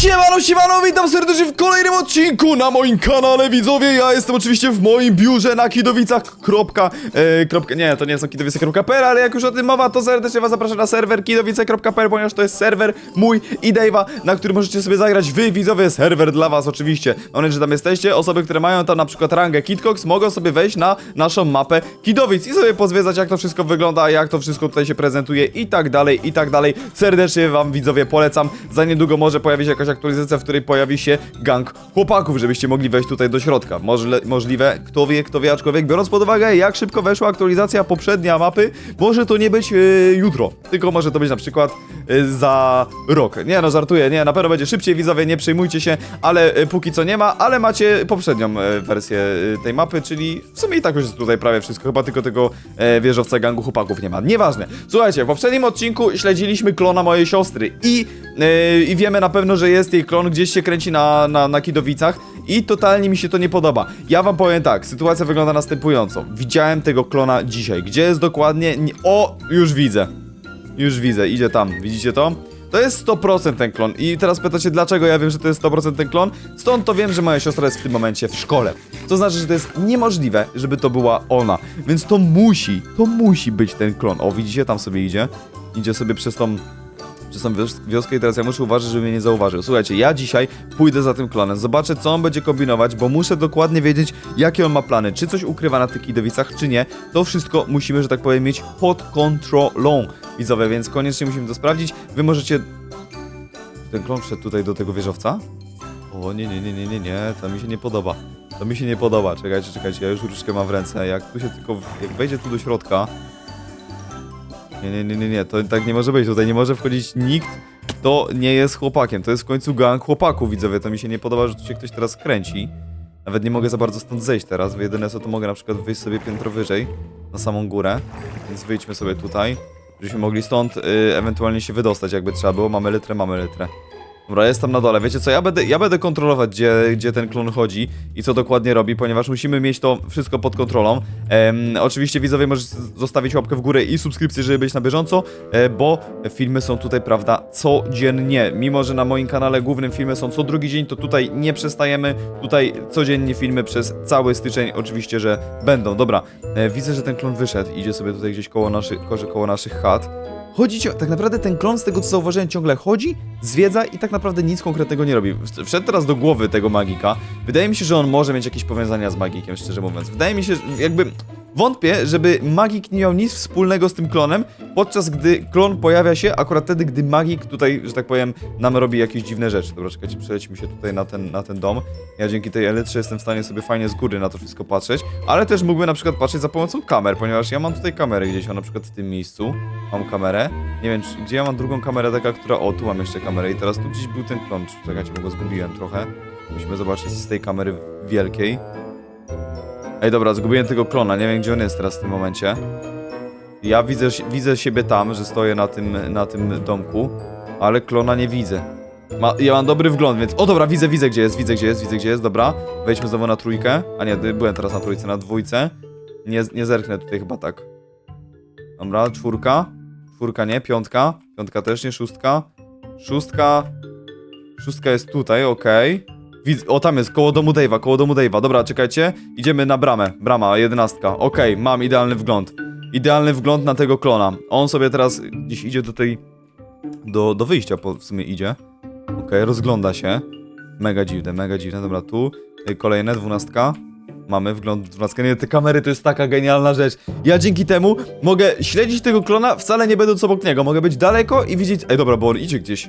Siemano, siemano, witam serdecznie w kolejnym odcinku na moim kanale, widzowie. Ja jestem oczywiście w moim biurze na Kidowicach. Kropka, e, kropka, nie, to nie są kidowice.pl, ale jak już o tym mowa, to serdecznie was zapraszam na serwer kidowice.pl, ponieważ to jest serwer mój i Dave'a, na którym możecie sobie zagrać wy, widzowie, serwer dla was oczywiście. Mam nadzieję, że tam jesteście. Osoby, które mają tam na przykład rangę Kidcox, mogą sobie wejść na naszą mapę Kidowic i sobie pozwiedzać, jak to wszystko wygląda, jak to wszystko tutaj się prezentuje i tak dalej, i tak dalej. Serdecznie wam, widzowie, polecam. Za niedługo może pojawi się jakaś aktualizacja, w której pojawi się gang chłopaków, żebyście mogli wejść tutaj do środka. Możle, możliwe, kto wie, kto wie, aczkolwiek biorąc pod uwagę, jak szybko weszła aktualizacja poprzednia mapy, może to nie być e, jutro, tylko może to być na przykład e, za rok. Nie no, żartuję, nie, na pewno będzie szybciej, widzowie, nie przejmujcie się, ale e, póki co nie ma, ale macie poprzednią e, wersję e, tej mapy, czyli w sumie i tak już jest tutaj prawie wszystko, chyba tylko tego e, wieżowca gangu chłopaków nie ma. Nieważne. Słuchajcie, w poprzednim odcinku śledziliśmy klona mojej siostry i, e, i wiemy na pewno, że jest jej klon, gdzieś się kręci na, na, na Kidowicach i totalnie mi się to nie podoba. Ja wam powiem tak, sytuacja wygląda następująco. Widziałem tego klona dzisiaj. Gdzie jest dokładnie? Nie... O, już widzę. Już widzę, idzie tam. Widzicie to? To jest 100% ten klon. I teraz pytacie, dlaczego ja wiem, że to jest 100% ten klon? Stąd to wiem, że moja siostra jest w tym momencie w szkole. To znaczy, że to jest niemożliwe, żeby to była ona. Więc to musi, to musi być ten klon. O, widzicie, tam sobie idzie. Idzie sobie przez tą przez tą wios- wioskę i teraz ja muszę uważać, żeby mnie nie zauważył. Słuchajcie, ja dzisiaj pójdę za tym klonem, zobaczę co on będzie kombinować, bo muszę dokładnie wiedzieć, jakie on ma plany, czy coś ukrywa na tych kidowicach, czy nie. To wszystko musimy, że tak powiem, mieć pod kontrolą, widzowie, więc koniecznie musimy to sprawdzić. Wy możecie... Ten klon wszedł tutaj do tego wieżowca? O, nie, nie, nie, nie, nie, nie, to mi się nie podoba. To mi się nie podoba, czekajcie, czekajcie, ja już różdżkę mam w ręce, jak tu się tylko, jak wejdzie tu do środka, nie, nie, nie, nie, nie, to tak nie może być. Tutaj nie może wchodzić nikt, kto nie jest chłopakiem. To jest w końcu gang chłopaków, widzowie. To mi się nie podoba, że tu się ktoś teraz kręci. Nawet nie mogę za bardzo stąd zejść teraz. Bo jedyne co to mogę na przykład wyjść sobie piętro wyżej, na samą górę. Więc wyjdźmy sobie tutaj, żebyśmy mogli stąd y, ewentualnie się wydostać, jakby trzeba było. Mamy litrę, mamy litrę. Dobra, jestem na dole. Wiecie co, ja będę, ja będę kontrolować, gdzie, gdzie ten klon chodzi i co dokładnie robi, ponieważ musimy mieć to wszystko pod kontrolą. Em, oczywiście widzowie możecie zostawić łapkę w górę i subskrypcję, żeby być na bieżąco, e, bo filmy są tutaj, prawda, codziennie. Mimo, że na moim kanale głównym filmy są co drugi dzień, to tutaj nie przestajemy. Tutaj codziennie filmy przez cały styczeń oczywiście, że będą. Dobra, e, widzę, że ten klon wyszedł. Idzie sobie tutaj gdzieś koło koło, koło naszych chat. Chodzi, tak naprawdę ten klon, z tego co zauważyłem, ciągle chodzi, zwiedza i tak naprawdę nic konkretnego nie robi. Wszedł teraz do głowy tego magika. Wydaje mi się, że on może mieć jakieś powiązania z magikiem, szczerze mówiąc. Wydaje mi się, że jakby wątpię, żeby magik nie miał nic wspólnego z tym klonem, podczas gdy klon pojawia się akurat wtedy, gdy magik tutaj, że tak powiem, nam robi jakieś dziwne rzeczy. Dobra, czekajcie, przejdźmy się tutaj na ten, na ten dom. Ja dzięki tej elytrze jestem w stanie sobie fajnie z góry na to wszystko patrzeć, ale też mógłbym na przykład patrzeć za pomocą kamer, ponieważ ja mam tutaj kamerę gdzieś, o na przykład w tym miejscu mam kamerę. Nie wiem, czy, gdzie ja mam drugą kamerę, taka, która... O, tu mam jeszcze kamerę i teraz tu gdzieś był ten klon. Czekajcie, bo go zgubiłem trochę. Musimy zobaczyć z tej kamery wielkiej. Ej, dobra, zgubiłem tego klona, nie wiem, gdzie on jest teraz w tym momencie. Ja widzę, widzę siebie tam, że stoję na tym, na tym domku, ale klona nie widzę. Ma, ja mam dobry wgląd, więc... O, dobra, widzę, widzę, gdzie jest, widzę, gdzie jest, widzę, gdzie jest, dobra. Wejdźmy znowu na trójkę. A nie, byłem teraz na trójce, na dwójce. Nie, nie zerknę tutaj chyba tak. Dobra, czwórka. Czwórka nie, piątka. Piątka też nie, szóstka. Szóstka. Szóstka jest tutaj, okej. Widz... O, tam jest, koło domu Dave'a, koło domu Dave'a. Dobra, czekajcie. Idziemy na bramę. Brama, jedenastka. Okej, mam idealny wgląd. Idealny wgląd na tego klona. On sobie teraz gdzieś idzie do tej... Do, do wyjścia po, w sumie idzie. Okej, rozgląda się. Mega dziwne, mega dziwne. Dobra, tu. Y, Kolejne, dwunastka. Mamy wgląd w. Nie, te kamery to jest taka genialna rzecz. Ja dzięki temu mogę śledzić tego klona, wcale nie będąc obok niego. Mogę być daleko i widzieć... Ej, dobra, bo on idzie gdzieś.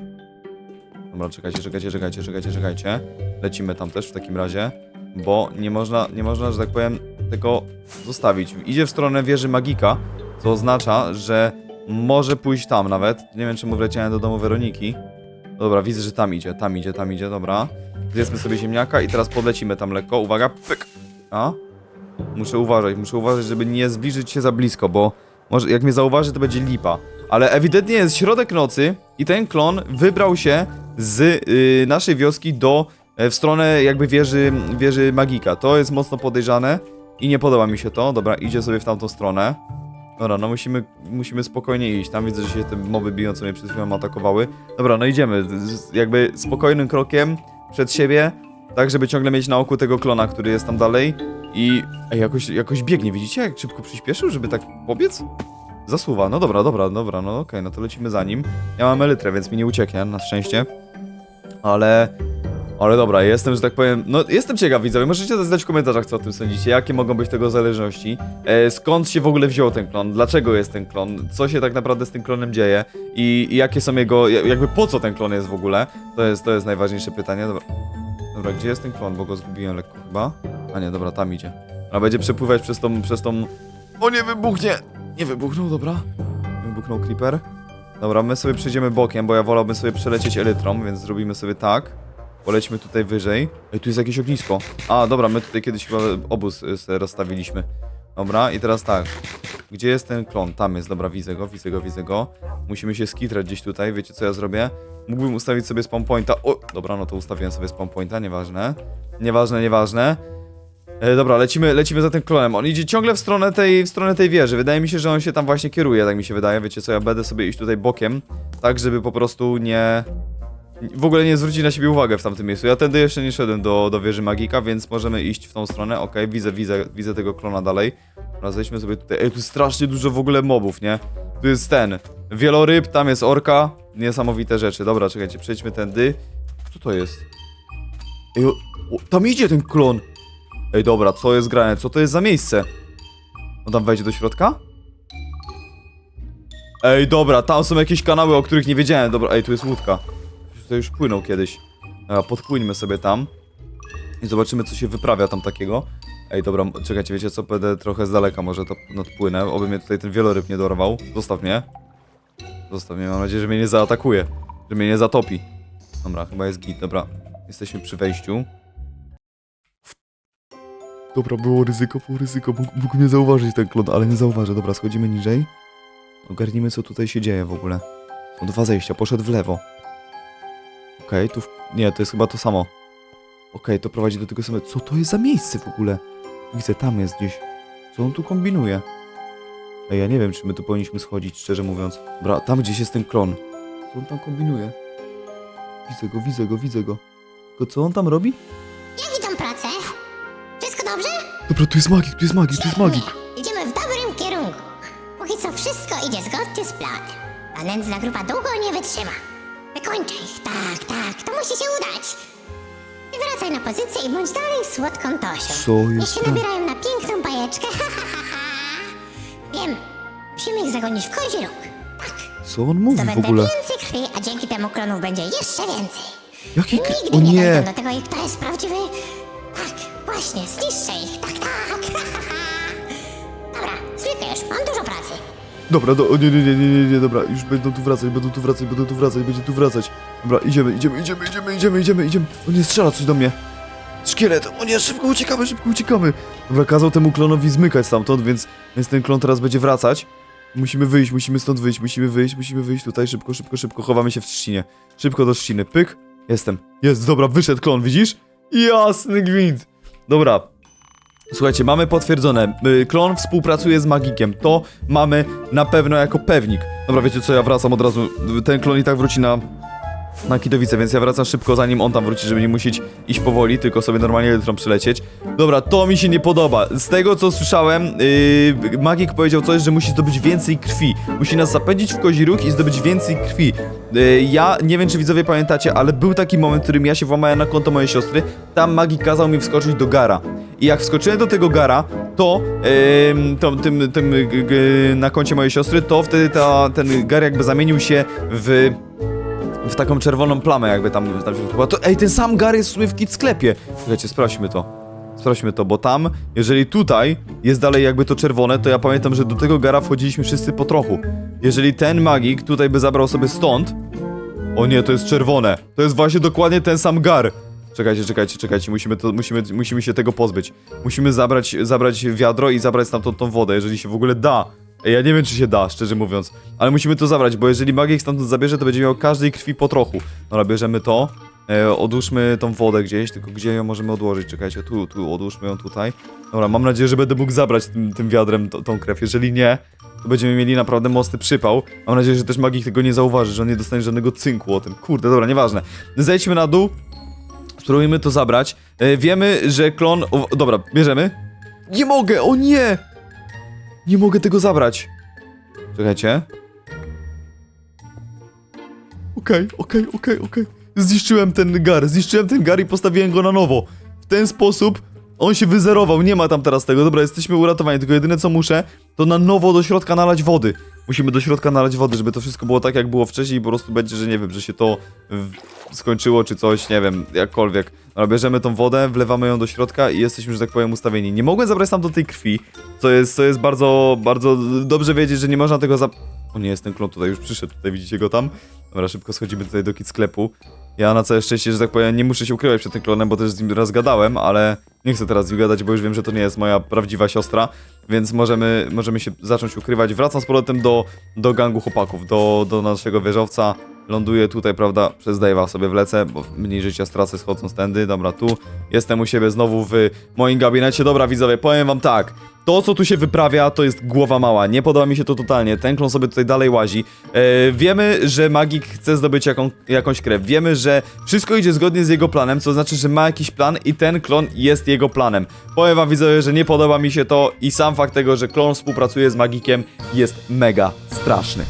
Dobra, czekajcie, czekajcie, czekajcie, czekajcie, czekajcie. Lecimy tam też w takim razie, bo nie można, nie można, że tak powiem, tego zostawić. Idzie w stronę wieży magika, co oznacza, że może pójść tam nawet. Nie wiem, czemu wleciałem do domu Weroniki. Dobra, widzę, że tam idzie, tam idzie, tam idzie, dobra. Zjedzmy sobie ziemniaka i teraz podlecimy tam lekko. Uwaga, pyk. A? Muszę uważać, muszę uważać, żeby nie zbliżyć się za blisko, bo może jak mnie zauważy, to będzie lipa. Ale ewidentnie jest środek nocy i ten klon wybrał się z y, naszej wioski do e, w stronę jakby wieży, wieży magika. To jest mocno podejrzane i nie podoba mi się to. Dobra, idzie sobie w tamtą stronę. Dobra, no musimy, musimy spokojnie iść. Tam widzę, że się te moby biją, co mnie przed chwilą atakowały. Dobra, no idziemy. Z, jakby spokojnym krokiem przed siebie, tak żeby ciągle mieć na oku tego klona, który jest tam dalej. I ej, jakoś, jakoś biegnie, widzicie? Jak szybko przyspieszył, żeby tak pobiec? Zasuwa. No dobra, dobra, dobra, no okej, no to lecimy za nim. Ja mam elytrę, więc mi nie ucieknie, na szczęście. Ale... Ale dobra, jestem, że tak powiem, no jestem ciekaw widzowie, możecie zadać w komentarzach co o tym sądzicie, jakie mogą być tego zależności, e, skąd się w ogóle wziął ten klon, dlaczego jest ten klon, co się tak naprawdę z tym klonem dzieje i, i jakie są jego, ja- jakby po co ten klon jest w ogóle, to jest, to jest najważniejsze pytanie, dobra, dobra gdzie jest ten klon, bo go zgubiłem lekko chyba, a nie, dobra, tam idzie, a będzie przepływać przez tą, przez tą, o nie wybuchnie, nie wybuchnął, dobra, wybuchnął creeper, dobra, my sobie przejdziemy bokiem, bo ja wolałbym sobie przelecieć elytrą, więc zrobimy sobie tak, Polećmy tutaj wyżej. Ej, tu jest jakieś ognisko. A, dobra, my tutaj kiedyś chyba obóz y, rozstawiliśmy. Dobra, i teraz tak. Gdzie jest ten klon? Tam jest, dobra, widzę go, widzę go, widzę go. Musimy się skitrać gdzieś tutaj, wiecie co ja zrobię? Mógłbym ustawić sobie spawn pointa. O, dobra, no to ustawiłem sobie spawn pointa, nieważne. Nieważne, nieważne. E, dobra, lecimy, lecimy za tym klonem. On idzie ciągle w stronę, tej, w stronę tej wieży. Wydaje mi się, że on się tam właśnie kieruje, tak mi się wydaje. Wiecie co, ja będę sobie iść tutaj bokiem, tak żeby po prostu nie... W ogóle nie zwrócić na siebie uwagę w tamtym miejscu. Ja tędy jeszcze nie szedłem do, do wieży magika, więc możemy iść w tą stronę. Okej, widzę, widzę, widzę tego klona dalej. Dobra, zejdźmy sobie tutaj. Ej, tu strasznie dużo w ogóle mobów, nie? Tu jest ten. Wieloryb, tam jest orka. Niesamowite rzeczy. Dobra, czekajcie, przejdźmy tędy. Co to jest? Ej, o, tam idzie ten klon. Ej, dobra, co jest grane? Co to jest za miejsce? On tam wejdzie do środka? Ej, dobra, tam są jakieś kanały, o których nie wiedziałem. Dobra, ej, tu jest łódka. To już płynął kiedyś. Dobra, podpłyńmy sobie tam. I zobaczymy, co się wyprawia tam takiego. Ej, dobra, czekajcie, wiecie co? Będę trochę z daleka może to nadpłynę. Oby mnie tutaj ten wieloryb nie dorwał. Zostaw mnie. Zostaw mnie, mam nadzieję, że mnie nie zaatakuje. Że mnie nie zatopi. Dobra, chyba jest git, dobra. Jesteśmy przy wejściu. Dobra, było ryzyko, było ryzyko. Mógł, mógł mnie zauważyć ten klon, ale nie zauważy. Dobra, schodzimy niżej. Ogarnijmy, co tutaj się dzieje w ogóle. Są dwa zejścia, poszedł w lewo. Okej, tu... W... Nie, to jest chyba to samo. Okej, to prowadzi do tego samego... Co to jest za miejsce w ogóle? Widzę, tam jest gdzieś. Co on tu kombinuje? Ej, ja nie wiem, czy my tu powinniśmy schodzić, szczerze mówiąc. Dobra, tam gdzieś jest ten klon. Co on tam kombinuje? Widzę go, widzę go, widzę go. Tylko co on tam robi? Dobra, tu jest magik, tu jest magik, tu jest magik. Idziemy w dobrym kierunku. Póki co wszystko idzie zgodnie z planem. A nędzna grupa długo nie wytrzyma. Wykończę ich, tak, tak, to musi się udać. Ty wracaj na pozycję i bądź dalej słodką Tosią. Co Niech jest się tam? nabierają na piękną bajeczkę, ha, ha, ha, ha. Wiem, musimy ich zagonić w kozi róg. Tak, Co on mówi w zdobędę ogóle? więcej krwi, a dzięki temu klonów będzie jeszcze więcej. Jaki k... Nigdy O nie nie! dojdą do tego, i kto jest prawdziwy. Właśnie, zniszczę ich, tak, tak. Dobra, zwykle już, mam dużo pracy. Dobra, do, nie, nie, nie, nie, nie, dobra, już będą tu wracać, będą tu wracać, będą tu wracać, będzie tu wracać. Dobra, idziemy, idziemy, idziemy, idziemy, idziemy, idziemy, idziemy. O nie, strzela coś do mnie. Szkielet, o nie, szybko uciekamy, szybko uciekamy. Dobra, kazał temu klonowi zmykać stamtąd, więc, więc ten klon teraz będzie wracać. Musimy wyjść, musimy stąd wyjść, musimy wyjść, musimy wyjść tutaj, szybko, szybko, szybko, chowamy się w trzcinie. Szybko do trzciny, pyk, jestem. Jest, dobra, wyszedł klon, widzisz? Jasny gwint. Dobra, Słuchajcie, mamy potwierdzone. y, Klon współpracuje z magikiem. To mamy na pewno jako pewnik. Dobra, wiecie co, ja wracam od razu. Ten klon i tak wróci na. Na Kidowice, więc ja wracam szybko, zanim on tam wróci, żeby nie musieć iść powoli, tylko sobie normalnie litrą przylecieć. Dobra, to mi się nie podoba. Z tego co słyszałem, yy, magik powiedział coś, że musi zdobyć więcej krwi. Musi nas zapędzić w kozi róg i zdobyć więcej krwi. Yy, ja nie wiem, czy widzowie pamiętacie, ale był taki moment, w którym ja się włamałem na konto mojej siostry. Tam magik kazał mi wskoczyć do gara. I jak wskoczyłem do tego gara, to, ym, to tym, tym g, g, na koncie mojej siostry, to wtedy ta, ten gar jakby zamienił się w w taką czerwoną plamę jakby tam, tam się. To, ej, ten sam gar jest w sumie w kit sklepie. Słuchajcie, sprawdźmy to. Sprawdźmy to, bo tam, jeżeli tutaj jest dalej jakby to czerwone, to ja pamiętam, że do tego gara wchodziliśmy wszyscy po trochu. Jeżeli ten magik tutaj by zabrał sobie stąd... O nie, to jest czerwone. To jest właśnie dokładnie ten sam gar. Czekajcie, czekajcie, czekajcie, musimy, to, musimy, musimy się tego pozbyć. Musimy zabrać, zabrać wiadro i zabrać stamtąd tą wodę, jeżeli się w ogóle da. Ja nie wiem, czy się da, szczerze mówiąc. Ale musimy to zabrać, bo jeżeli magik stamtąd zabierze, to będzie miał każdej krwi po trochu. Dobra, bierzemy to. E, odłóżmy tą wodę gdzieś, tylko gdzie ją możemy odłożyć? Czekajcie, tu, tu, odłóżmy ją tutaj. Dobra, mam nadzieję, że będę mógł zabrać tym, tym wiadrem tą krew. Jeżeli nie, to będziemy mieli naprawdę mocny przypał. Mam nadzieję, że też magik tego nie zauważy, że on nie dostanie żadnego cynku o tym. Kurde, dobra, nieważne. Zejdźmy na dół, spróbujmy to zabrać. E, wiemy, że klon... O, dobra, bierzemy. Nie mogę, o nie! Nie mogę tego zabrać. Czekajcie. Okej, okej, okej, okej. Zniszczyłem ten gar, zniszczyłem ten gar i postawiłem go na nowo. W ten sposób on się wyzerował, nie ma tam teraz tego. Dobra, jesteśmy uratowani, tylko jedyne co muszę, to na nowo do środka nalać wody. Musimy do środka nalać wody, żeby to wszystko było tak, jak było wcześniej i po prostu będzie, że nie wiem, że się to skończyło czy coś, nie wiem, jakkolwiek. Ale bierzemy tą wodę, wlewamy ją do środka i jesteśmy, że tak powiem, ustawieni. Nie mogłem zabrać tam do tej krwi, co jest, co jest bardzo, bardzo dobrze wiedzieć, że nie można tego za... O nie, jest ten klon tutaj, już przyszedł, tutaj widzicie go tam. Dobra, szybko schodzimy tutaj do kit sklepu. Ja na całe szczęście, że tak powiem, nie muszę się ukrywać przed tym klonem, bo też z nim raz gadałem, ale nie chcę teraz z nim gadać, bo już wiem, że to nie jest moja prawdziwa siostra, więc możemy, możemy się zacząć ukrywać. Wracam z powrotem do, do gangu chłopaków, do, do naszego wieżowca. Ląduję tutaj, prawda, przez Dave'a sobie wlecę, bo mniej życia stracę schodząc tędy. Dobra, tu jestem u siebie znowu w moim gabinecie. Dobra, widzowie, powiem wam tak. To, co tu się wyprawia, to jest głowa mała. Nie podoba mi się to totalnie. Ten klon sobie tutaj dalej łazi. E, wiemy, że magik chce zdobyć jaką, jakąś krew. Wiemy, że wszystko idzie zgodnie z jego planem, co znaczy, że ma jakiś plan i ten klon jest jego planem. Powiem wam, widzowie, że nie podoba mi się to i sam fakt tego, że klon współpracuje z magikiem jest mega straszny.